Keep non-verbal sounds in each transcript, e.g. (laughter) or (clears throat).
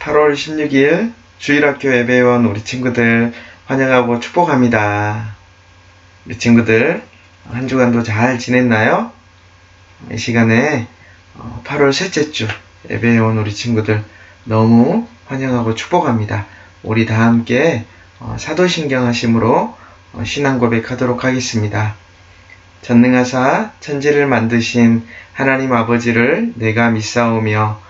8월 16일 주일학교 예배원 우리 친구들 환영하고 축복합니다. 우리 친구들 한 주간도 잘 지냈나요? 이 시간에 어, 8월 셋째 주 예배에 온 우리 친구들 너무 환영하고 축복합니다. 우리 다 함께 어, 사도신경 하심으로 어, 신앙 고백하도록 하겠습니다. 전능하사 천지를 만드신 하나님 아버지를 내가 믿사오며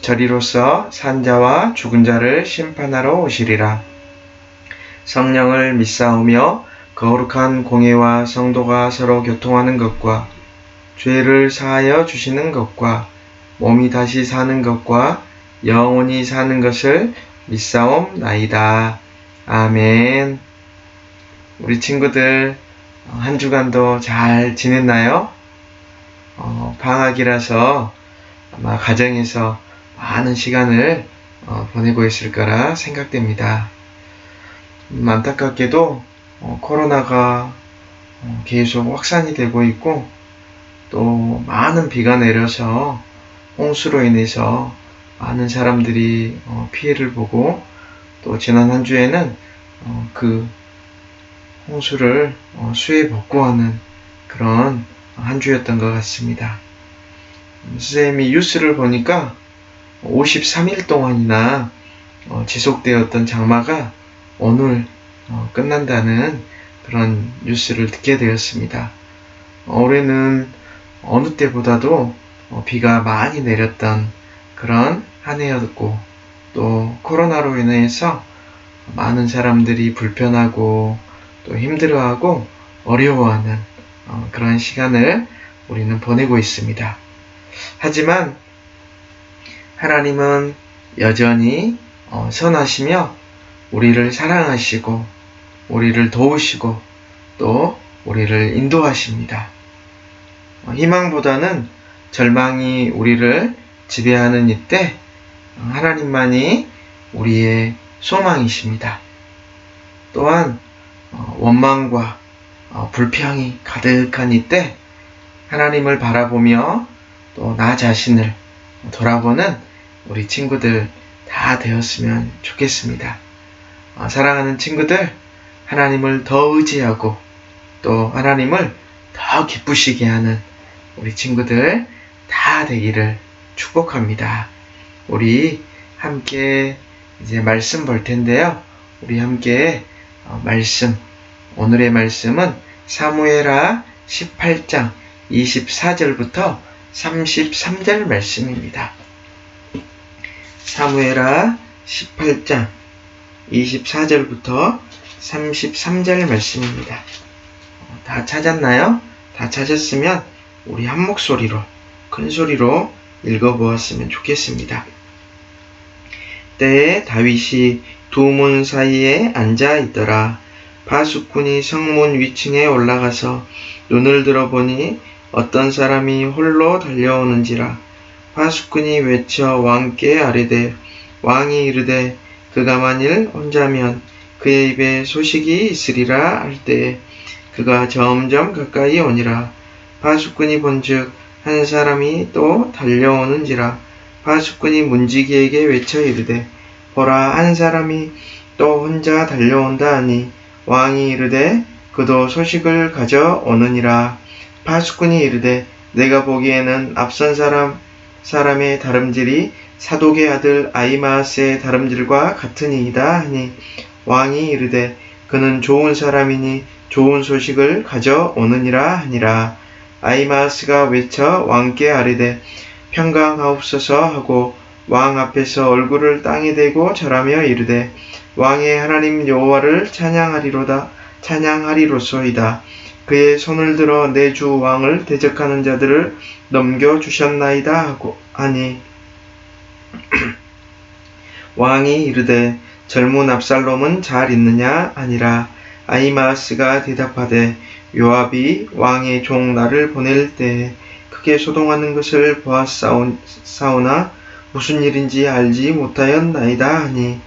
저리로서 산자와 죽은 자를 심판하러 오시리라. 성령을 믿사오며 거룩한 공예와 성도가 서로 교통하는 것과 죄를 사하여 주시는 것과 몸이 다시 사는 것과 영원히 사는 것을 믿사옵나이다. 아멘. 우리 친구들 한 주간도 잘 지냈나요? 어, 방학이라서 아마 가정에서 많은 시간을 어, 보내고 있을 거라 생각됩니다. 음, 안타깝게도 어, 코로나가 어, 계속 확산이 되고 있고 또 많은 비가 내려서 홍수로 인해서 많은 사람들이 어, 피해를 보고 또 지난 한 주에는 어, 그 홍수를 어, 수해 복구하는 그런 한 주였던 것 같습니다. 음, 선생님이 뉴스를 보니까 53일 동안이나 어, 지속되었던 장마가 오늘 어, 끝난다는 그런 뉴스를 듣게 되었습니다. 어, 올해는 어느 때보다도 어, 비가 많이 내렸던 그런 한 해였고 또 코로나로 인해서 많은 사람들이 불편하고 또 힘들어하고 어려워하는 어, 그런 시간을 우리는 보내고 있습니다. 하지만 하나님은 여전히 어, 선하시며 우리를 사랑하시고 우리를 도우시고 또 우리를 인도하십니다. 어, 희망보다는 절망이 우리를 지배하는 이때 어, 하나님만이 우리의 소망이십니다. 또한 어, 원망과 어, 불평이 가득한 이때 하나님을 바라보며 또 나 자신을 돌아보는 우리 친구들 다 되었으면 좋겠습니다. 어, 사랑하는 친구들, 하나님을 더 의지하고 또 하나님을 더 기쁘시게 하는 우리 친구들 다 되기를 축복합니다. 우리 함께 이제 말씀 볼 텐데요. 우리 함께 어, 말씀, 오늘의 말씀은 사무에라 18장 24절부터 33절 말씀입니다. 사무에라 18장 24절부터 33절 말씀입니다. 어, 다 찾았나요? 다 찾았으면 우리 한 목소리로 큰 소리로 읽어보았으면 좋겠습니다. 때에 다윗이 두 문 사이에 앉아 있더라. 바수꾼이 성문 위층에 올라가서 눈을 들어보니 어떤 사람이 홀로 달려오는지라. 바수꾼이 외쳐 왕께 아뢰되 왕이 이르되 그가 만일 혼자면 그의 입에 소식이 있으리라 할 때에 그가 점점 가까이 오니라. 바수꾼이 본즉 한 사람이 또 달려오는지라. 바수꾼이 문지기에게 외쳐 이르되 보라 한 사람이 또 혼자 달려온다 하니 왕이 이르되 그도 소식을 가져오느니라. 바수꾼이 이르되 내가 보기에는 앞선 사람 사람의 다름질이 사독의 아들 아이마스의 다름질과 같으니이다 하니 왕이 이르되 그는 좋은 사람이니 좋은 소식을 가져오느니라 하니라. 아이마스가 외쳐 왕께 아뢰되 평강하옵소서 하고 왕 앞에서 얼굴을 땅에 대고 절하며 이르되 왕의 하나님 여호와를 찬양하리로다 찬양하리로소이다 그의 손을 들어 내 주 왕을 대적하는 자들을 넘겨 주셨나이다 하고 하니 (clears throat) 왕이 이르되 젊은 압살롬은 잘 있느냐 아니라 아이마스가 대답하되 요압이 왕의 종 나를 보낼 때에 크게 소동하는 것을 보았사오나 무슨 일인지 알지 못하였나이다 하니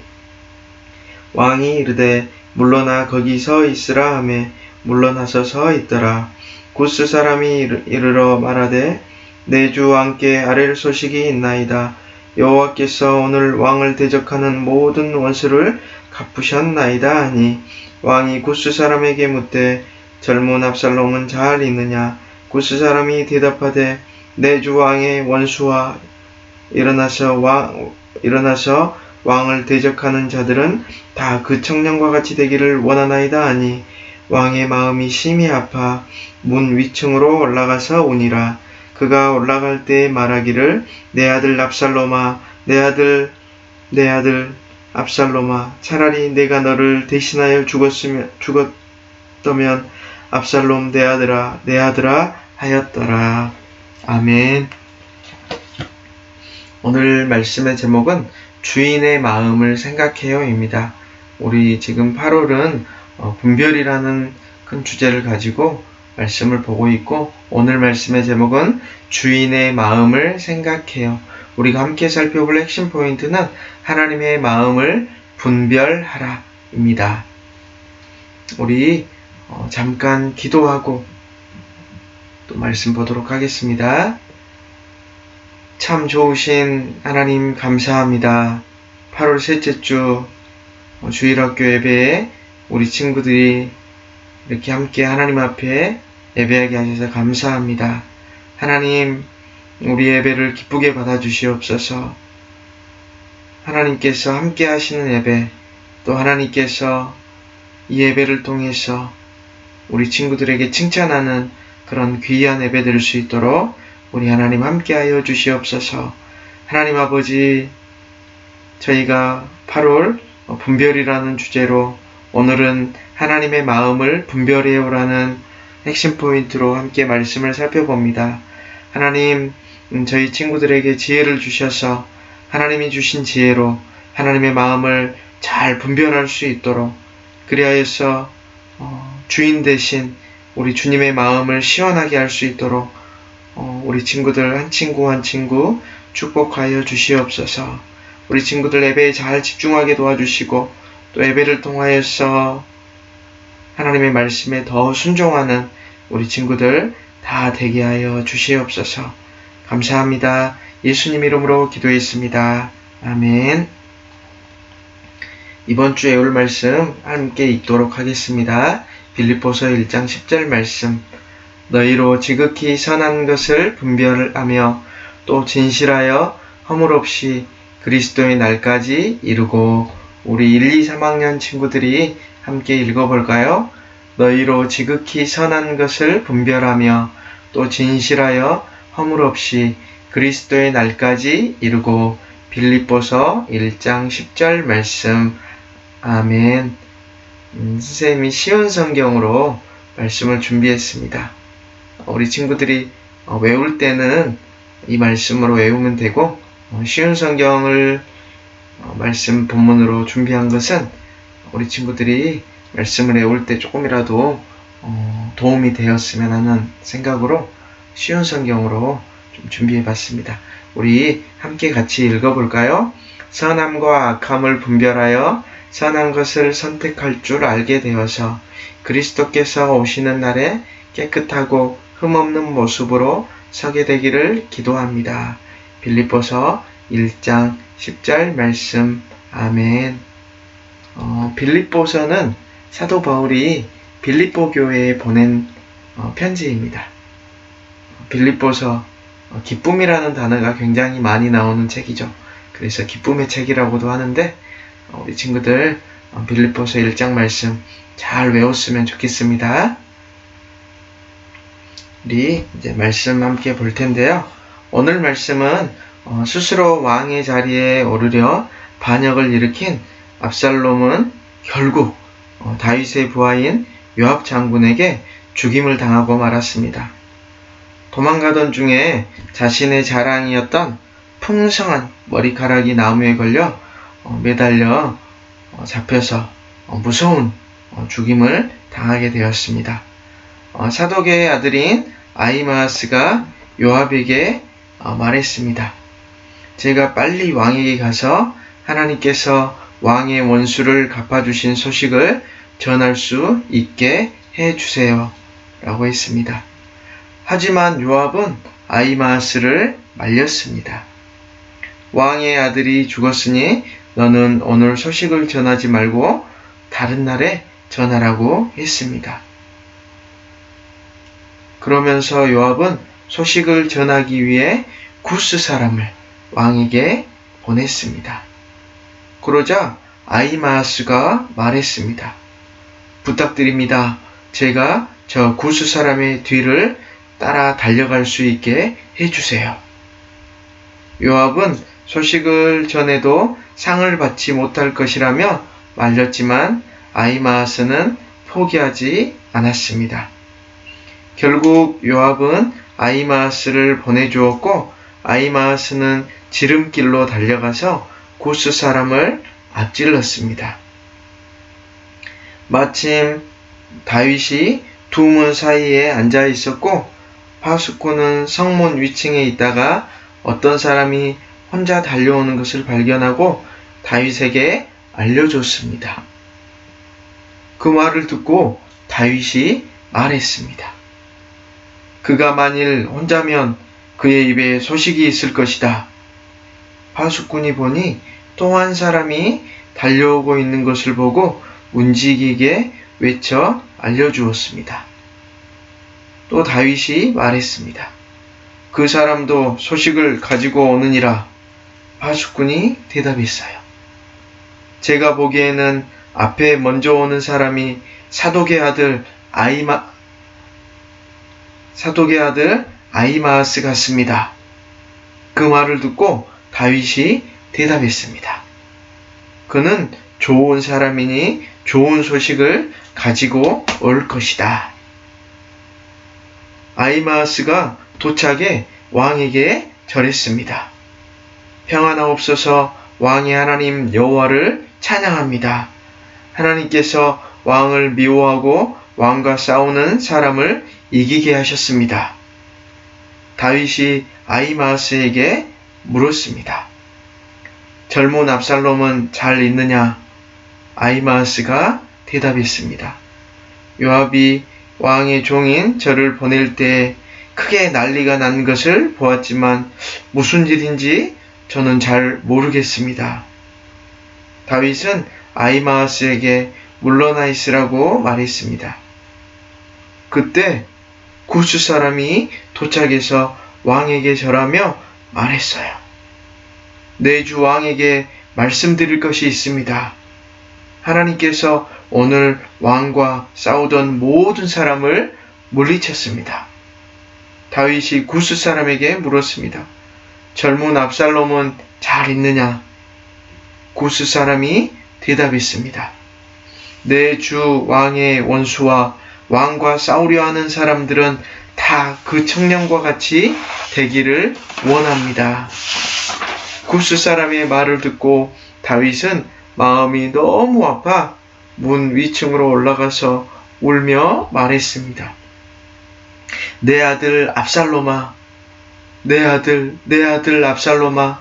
왕이 이르되 물러나 거기 서 있으라 하매 물러나서 서 있더라. 구스 사람이 이르- 이르러 말하되 내 주 왕께 아랠 소식이 있나이다. 여호와께서 오늘 왕을 대적하는 모든 원수를 갚으셨나이다 하니 왕이 구스 사람에게 묻되 젊은 압살롬은 잘 있느냐? 구스 사람이 대답하되 내 주 왕의 원수와 일어나서 왕 일어나서 왕을 대적하는 자들은 다 그 청년과 같이 되기를 원하나이다 하니 왕의 마음이 심히 아파 문 위층으로 올라가서 오니라. 그가 올라갈 때 말하기를 내 아들 압살롬아 내 아들 내 아들 압살롬아 차라리 내가 너를 대신하여 죽었으면 죽었다면 압살롬 내 아들아 내 아들아 하였더라. 아멘. 오늘 말씀의 제목은 주인의 마음을 생각해요입니다. 우리 지금 8월은 어, 분별이라는 큰 주제를 가지고 말씀을 보고 있고 오늘 말씀의 제목은 주인의 마음을 생각해요. 우리가 함께 살펴볼 핵심 포인트는 하나님의 마음을 분별하라입니다. 우리 어, 잠깐 기도하고 또 말씀 보도록 하겠습니다. 참 좋으신 하나님 감사합니다. 8월 셋째 주 어, 주일학교 예배에 우리 친구들이 이렇게 함께 하나님 앞에 예배하게 하셔서 감사합니다. 하나님, 우리 예배를 기쁘게 받아주시옵소서. 하나님께서 함께 하시는 예배, 또 하나님께서 이 예배를 통해서 우리 친구들에게 칭찬하는 그런 귀한 예배 될 수 있도록 우리 하나님 함께하여 주시옵소서. 하나님 아버지, 저희가 8월 분별이라는 주제로 오늘은 하나님의 마음을 분별해요라는 핵심 포인트로 함께 말씀을 살펴봅니다. 하나님, 음, 저희 친구들에게 지혜를 주셔서 하나님이 주신 지혜로 하나님의 마음을 잘 분별할 수 있도록 그리하여서 어, 주인 대신 우리 주님의 마음을 시원하게 할 수 있도록 어, 우리 친구들 한 친구 한 친구 축복하여 주시옵소서. 우리 친구들 예배에 잘 집중하게 도와주시고 또 예배를 통하여서 하나님의 말씀에 더 순종하는 우리 친구들 다 되게 하여 주시옵소서. 감사합니다. 예수님 이름으로 기도했습니다. 아멘. 이번 주에 올 말씀 함께 읽도록 하겠습니다. 빌립보서 1장 10절 말씀. 너희로 지극히 선한 것을 분별하며 또 진실하여 허물 없이 그리스도의 날까지 이루고 우리 1, 2, 3학년 친구들이 함께 읽어볼까요? 너희로 지극히 선한 것을 분별하며 또 진실하여 허물 없이 그리스도의 날까지 이루고 빌립보서 1장 10절 말씀 아멘 음, 선생님이 쉬운 성경으로 말씀을 준비했습니다. 우리 친구들이 어, 외울 때는 이 말씀으로 외우면 되고 어, 쉬운 성경을 어, 말씀 본문으로 준비한 것은 우리 친구들이 말씀을 외울 때 조금이라도 어, 도움이 되었으면 하는 생각으로 쉬운 성경으로 좀 준비해 봤습니다. 우리 함께 같이 읽어볼까요? 선함과 악함을 분별하여 선한 것을 선택할 줄 알게 되어서 그리스도께서 오시는 날에 깨끗하고 흠없는 모습으로 서게 되기를 기도합니다. 빌립보서 1장 10절 말씀 아멘. 어, 빌립보서는 사도 바울이 빌립보 교회에 보낸 어, 편지입니다. 빌립보서 어, 기쁨이라는 단어가 굉장히 많이 나오는 책이죠. 그래서 기쁨의 책이라고도 하는데 어, 우리 친구들 어, 빌립보서 1장 말씀 잘 외웠으면 좋겠습니다. 우리 이제 말씀 함께 볼 텐데요. 오늘 말씀은 어, 스스로 왕의 자리에 오르려 반역을 일으킨 압살롬은 결국 어, 다윗의 부하인 요압 장군에게 죽임을 당하고 말았습니다. 도망가던 중에 자신의 자랑이었던 풍성한 머리카락이 나무에 걸려 어, 매달려 어, 잡혀서 어, 무서운 어, 죽임을 당하게 되었습니다. 어, 사독의 아들인 아이마스가 요압에게 어, 말했습니다. 제가 빨리 왕에게 가서 하나님께서 왕의 원수를 갚아주신 소식을 전할 수 있게 해 주세요. 라고 했습니다. 하지만 요압은 아이마스를 말렸습니다. 왕의 아들이 죽었으니 너는 오늘 소식을 전하지 말고 다른 날에 전하라고 했습니다. 그러면서 요압은 소식을 전하기 위해 구스 사람을 왕에게 보냈습니다. 그러자 아이마스가 말했습니다. 부탁드립니다. 제가 저 구스 사람의 뒤를 따라 달려갈 수 있게 해주세요. 요압은 소식을 전해도 상을 받지 못할 것이라며 말렸지만 아이마스는 포기하지 않았습니다. 결국 요압은 아이마스를 보내주었고 아이마스는 지름길로 달려가서 구스 사람을 앞질렀습니다. 마침 다윗이 두 문 사이에 앉아 있었고 파수꾼은 성문 위층에 있다가 어떤 사람이 혼자 달려오는 것을 발견하고 다윗에게 알려줬습니다. 그 말을 듣고 다윗이 말했습니다. 그가 만일 혼자면 그의 입에 소식이 있을 것이다. 파수꾼이 보니 또 한 사람이 달려오고 있는 것을 보고 움직이게 외쳐 알려주었습니다. 또 다윗이 말했습니다. 그 사람도 소식을 가지고 오느니라. 파수꾼이 대답했어요. 제가 보기에는 앞에 먼저 오는 사람이 사독의 아들 아이마 사독의 아들 아이마스 같습니다. 그 말을 듣고 다윗이 대답했습니다. 그는 좋은 사람이니 좋은 소식을 가지고 올 것이다. 아이마스가 도착해 왕에게 절했습니다. 평안하옵소서 왕의 하나님 여호와를 찬양합니다. 하나님께서 왕을 미워하고 왕과 싸우는 사람을 이기게 하셨습니다. 다윗이 아이마스에게 물었습니다. 젊은 압살롬은 잘 있느냐? 아이마스가 대답했습니다. 요압이 왕의 종인 저를 보낼 때 크게 난리가 난 것을 보았지만 무슨 일인지 저는 잘 모르겠습니다. 다윗은 아이마스에게 물러나 있으라고 말했습니다. 그때 구스 사람이 도착해서 왕에게 절하며 말했어요. 내 주 왕에게 말씀드릴 것이 있습니다. 하나님께서 오늘 왕과 싸우던 모든 사람을 물리쳤습니다. 다윗이 구스 사람에게 물었습니다. 젊은 압살롬은 잘 있느냐? 구스 사람이 대답했습니다. 내 주 왕의 원수와 왕과 싸우려 하는 사람들은 다 그 청년과 같이 되기를 원합니다. 구스 사람의 말을 듣고 다윗은 마음이 너무 아파 문 위층으로 올라가서 울며 말했습니다. 내 아들 압살롬아, 내 아들, 내 아들 압살롬아,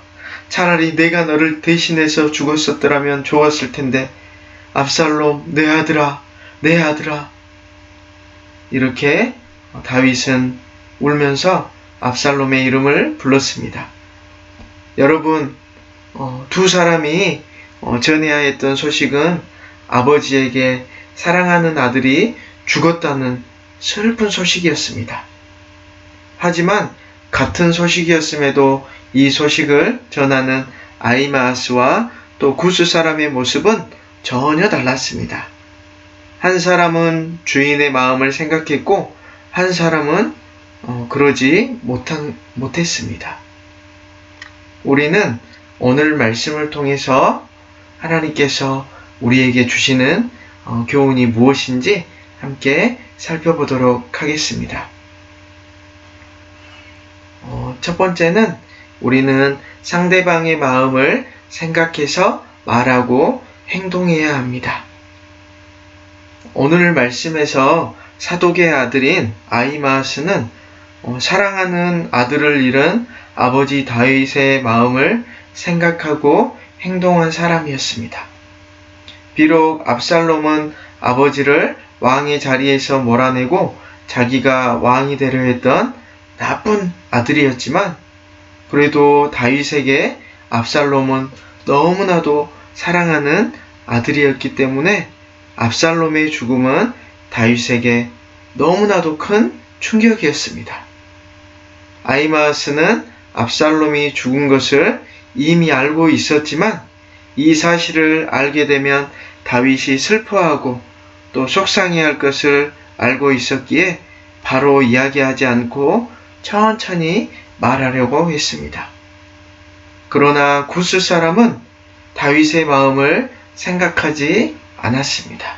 차라리 내가 너를 대신해서 죽었었더라면 좋았을 텐데, 압살롬, 내 아들아, 내 아들아. 이렇게 다윗은 울면서 압살롬의 이름을 불렀습니다. 여러분, 어, 두 사람이 어, 전해야 했던 소식은 아버지에게 사랑하는 아들이 죽었다는 슬픈 소식이었습니다. 하지만 같은 소식이었음에도 이 소식을 전하는 아이마스와 또 구스 사람의 모습은 전혀 달랐습니다. 한 사람은 주인의 마음을 생각했고 한 사람은 어, 그러지 못한, 못했습니다. 우리는 오늘 말씀을 통해서 하나님께서 우리에게 주시는 어, 교훈이 무엇인지 함께 살펴보도록 하겠습니다. 어, 첫 번째는 우리는 상대방의 마음을 생각해서 말하고 행동해야 합니다. 오늘 말씀에서 사독의 아들인 아이마스는 어, 사랑하는 아들을 잃은 아버지 다윗의 마음을 생각하고 행동한 사람이었습니다. 비록 압살롬은 아버지를 왕의 자리에서 몰아내고 자기가 왕이 되려 했던 나쁜 아들이었지만 그래도 다윗에게 압살롬은 너무나도 사랑하는 아들이었기 때문에 압살롬의 죽음은 다윗에게 너무나도 큰 충격이었습니다. 아이마스는 압살롬이 죽은 것을 이미 알고 있었지만 이 사실을 알게 되면 다윗이 슬퍼하고 또 속상해할 것을 알고 있었기에 바로 이야기하지 않고 천천히 말하려고 했습니다. 그러나 구스 사람은 다윗의 마음을 생각하지 않았습니다.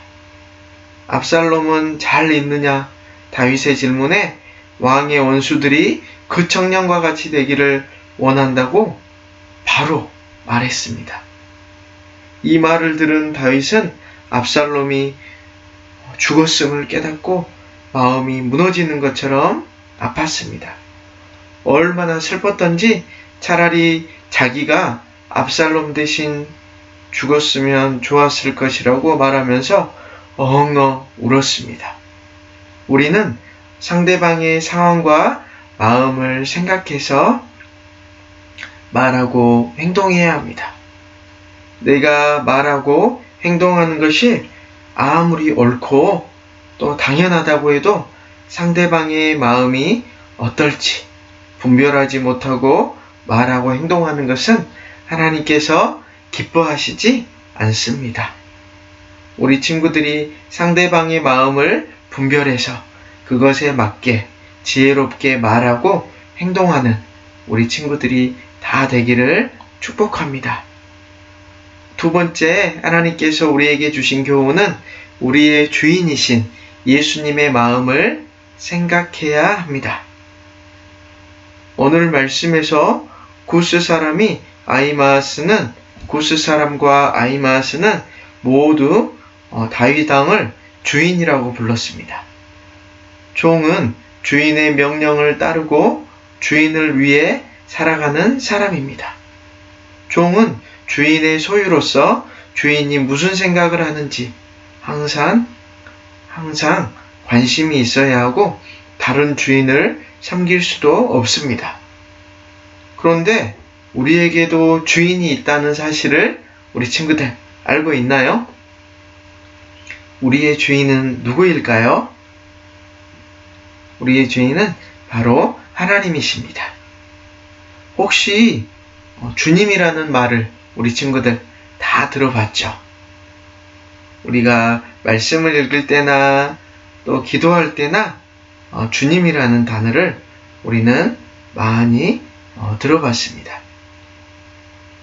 압살롬은 잘 있느냐? 다윗의 질문에 왕의 원수들이 그 청년과 같이 되기를 원한다고 바로 말했습니다. 이 말을 들은 다윗은 압살롬이 죽었음을 깨닫고 마음이 무너지는 것처럼 아팠습니다. 얼마나 슬펐던지 차라리 자기가 압살롬 대신 죽었으면 좋았을 것이라고 말하면서 엉엉 울었습니다. 우리는 상대방의 상황과 마음을 생각해서 말하고 행동해야 합니다. 내가 말하고 행동하는 것이 아무리 옳고 또 당연하다고 해도 상대방의 마음이 어떨지 분별하지 못하고 말하고 행동하는 것은 하나님께서 기뻐하시지 않습니다. 우리 친구들이 상대방의 마음을 분별해서 그것에 맞게 지혜롭게 말하고 행동하는 우리 친구들이 다 되기를 축복합니다. 두 번째, 하나님께서 우리에게 주신 교훈은 우리의 주인이신 예수님의 마음을 생각해야 합니다. 오늘 말씀에서 구스 사람이 아이마스는 구스 사람과 아이마스는 모두 어, 다윗 왕을 주인이라고 불렀습니다. 종은 주인의 명령을 따르고 주인을 위해 살아가는 사람입니다. 종은 주인의 소유로서 주인이 무슨 생각을 하는지 항상 항상 관심이 있어야 하고 다른 주인을 섬길 수도 없습니다. 그런데 우리에게도 주인이 있다는 사실을 우리 친구들 알고 있나요? 우리의 주인은 누구일까요? 우리의 주인은 바로 하나님이십니다. 혹시 어, 주님이라는 말을 우리 친구들 다 들어봤죠? 우리가 말씀을 읽을 때나 또 기도할 때나 어, 주님이라는 단어를 우리는 많이 어, 들어봤습니다.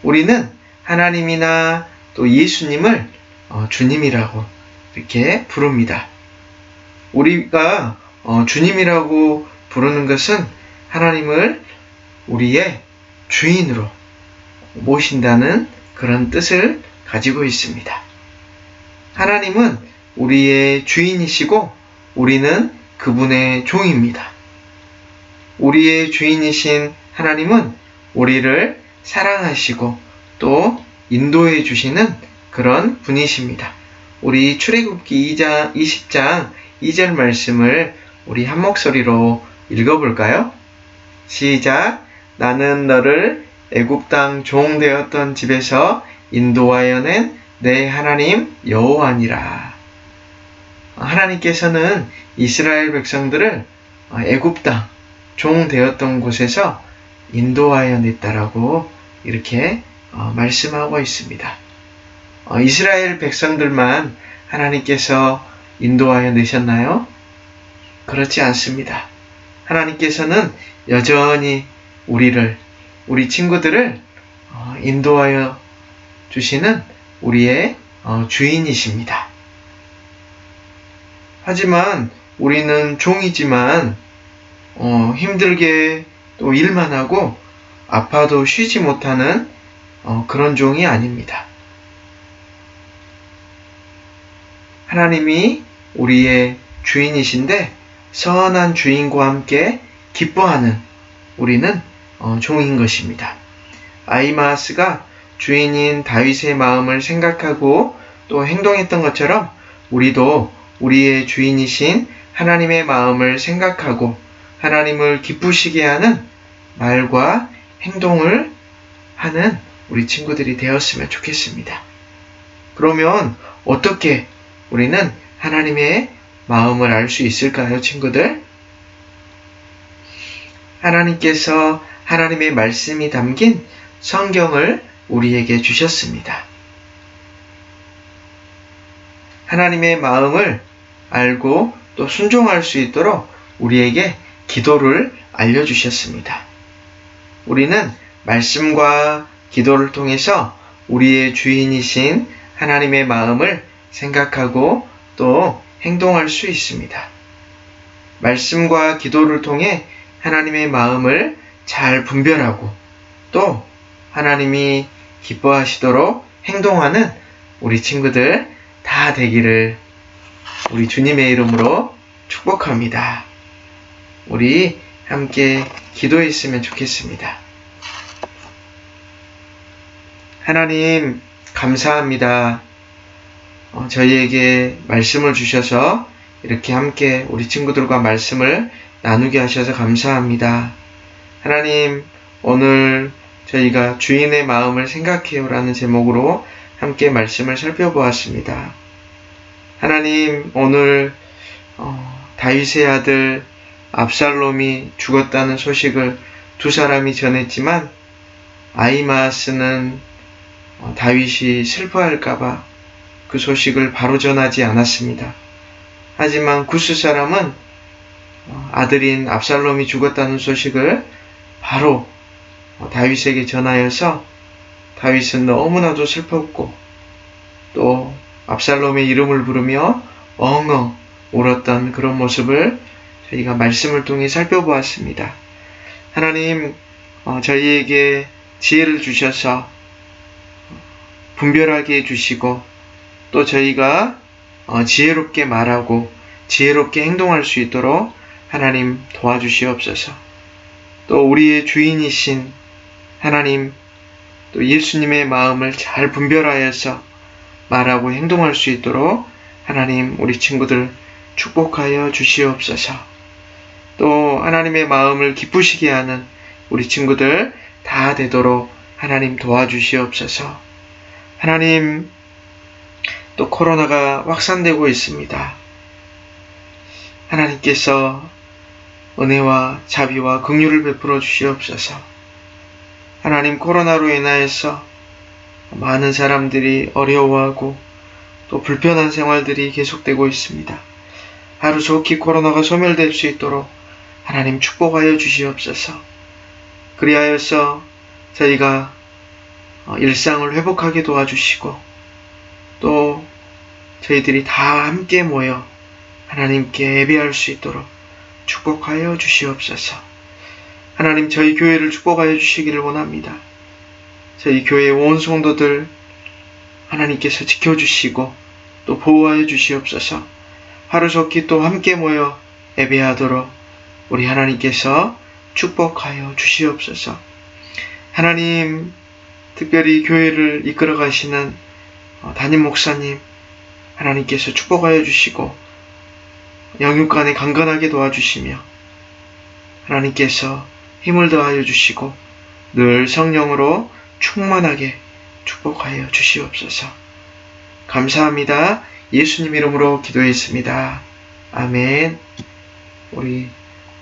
우리는 하나님이나 또 예수님을 어, 주님이라고 이렇게 부릅니다. 우리가 어, 주님이라고 부르는 것은 하나님을 우리의 주인으로 모신다는 그런 뜻을 가지고 있습니다. 하나님은 우리의 주인이시고 우리는 그분의 종입니다. 우리의 주인이신 하나님은 우리를 사랑하시고 또 인도해 주시는 그런 분이십니다. 우리 출애굽기 2장 20장 2절 말씀을 우리 한 목소리로 읽어볼까요? 시작. 나는 너를 애굽 땅 종 되었던 집에서 인도하여 낸 내 하나님 여호와니라. 하나님께서는 이스라엘 백성들을 애굽 땅 종 되었던 곳에서 인도하여 냈다라고 이렇게 어, 말씀하고 있습니다. 어, 이스라엘 백성들만 하나님께서 인도하여 내셨나요? 그렇지 않습니다. 하나님께서는 여전히 우리를, 우리 친구들을 어, 인도하여 주시는 우리의 어, 주인이십니다. 하지만 우리는 종이지만 어, 힘들게 또 일만 하고 아파도 쉬지 못하는 어, 그런 종이 아닙니다. 하나님이 우리의 주인이신데 선한 주인과 함께 기뻐하는 우리는 어, 종인 것입니다. 아이마스가 주인인 다윗의 마음을 생각하고 또 행동했던 것처럼 우리도 우리의 주인이신 하나님의 마음을 생각하고 하나님을 기쁘시게 하는 말과 행동을 하는 우리 친구들이 되었으면 좋겠습니다. 그러면 어떻게 우리는 하나님의 마음을 알 수 있을까요, 친구들? 하나님께서 하나님의 말씀이 담긴 성경을 우리에게 주셨습니다. 하나님의 마음을 알고 또 순종할 수 있도록 우리에게 기도를 알려주셨습니다. 우리는 말씀과 기도를 통해서 우리의 주인이신 하나님의 마음을 생각하고 또 행동할 수 있습니다. 말씀과 기도를 통해 하나님의 마음을 잘 분별하고 또 하나님이 기뻐하시도록 행동하는 우리 친구들 다 되기를 우리 주님의 이름으로 축복합니다. 우리 함께 기도했으면 좋겠습니다. 하나님, 감사합니다. 어, 저희에게 말씀을 주셔서 이렇게 함께 우리 친구들과 말씀을 나누게 하셔서 감사합니다. 하나님, 오늘 저희가 주인의 마음을 생각해요라는 제목으로 함께 말씀을 살펴보았습니다. 하나님, 오늘 어, 다윗의 아들 압살롬이 죽었다는 소식을 두 사람이 전했지만 아이마스는 어, 다윗이 슬퍼할까봐 그 소식을 바로 전하지 않았습니다. 하지만 구스 사람은 어, 아들인 압살롬이 죽었다는 소식을 바로 어, 다윗에게 전하여서 다윗은 너무나도 슬펐고 또 압살롬의 이름을 부르며 엉엉 울었던 그런 모습을 저희가 말씀을 통해 살펴보았습니다. 하나님, 어, 저희에게 지혜를 주셔서 분별하게 해주시고 또 저희가 어, 지혜롭게 말하고 지혜롭게 행동할 수 있도록 하나님 도와주시옵소서. 또 우리의 주인이신 하나님 또 예수님의 마음을 잘 분별하여서 말하고 행동할 수 있도록 하나님 우리 친구들 축복하여 주시옵소서. 또 하나님의 마음을 기쁘시게 하는 우리 친구들 다 되도록 하나님 도와주시옵소서. 하나님 또 코로나가 확산되고 있습니다. 하나님께서 은혜와 자비와 긍휼을 베풀어 주시옵소서. 하나님 코로나로 인하여서 많은 사람들이 어려워하고 또 불편한 생활들이 계속되고 있습니다. 하루 좋게 코로나가 소멸될 수 있도록 하나님 축복하여 주시옵소서. 그리하여서 저희가 어, 일상을 회복하게 도와주시고 또 저희들이 다 함께 모여 하나님께 예배할 수 있도록 축복하여 주시옵소서. 하나님 저희 교회를 축복하여 주시기를 원합니다. 저희 교회 온 성도들 하나님께서 지켜주시고 또 보호하여 주시옵소서. 하루속히 또 함께 모여 예배하도록 우리 하나님께서 축복하여 주시옵소서. 하나님 특별히 교회를 이끌어 가시는 어, 담임 목사님 하나님께서 축복하여 주시고 영육간에 강건하게 도와주시며 하나님께서 힘을 더하여 주시고 늘 성령으로 충만하게 축복하여 주시옵소서. 감사합니다. 예수님 이름으로 기도했습니다. 아멘. 우리 어,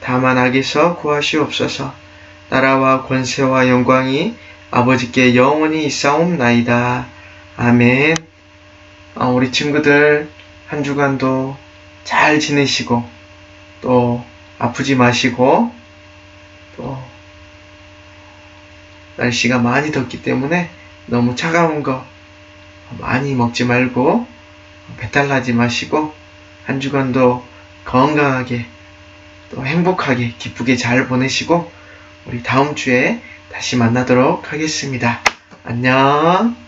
다만 악에서 구하시옵소서 나라와 권세와 영광이 아버지께 영원히 있사옵나이다. 아멘. 아, 우리 친구들 한 주간도 잘 지내시고 또 아프지 마시고 또 날씨가 많이 덥기 때문에 너무 차가운 거 많이 먹지 말고 배탈 나지 마시고 한 주간도 건강하게 또 행복하게 기쁘게 잘 보내시고 우리 다음 주에 다시 만나도록 하겠습니다. 안녕.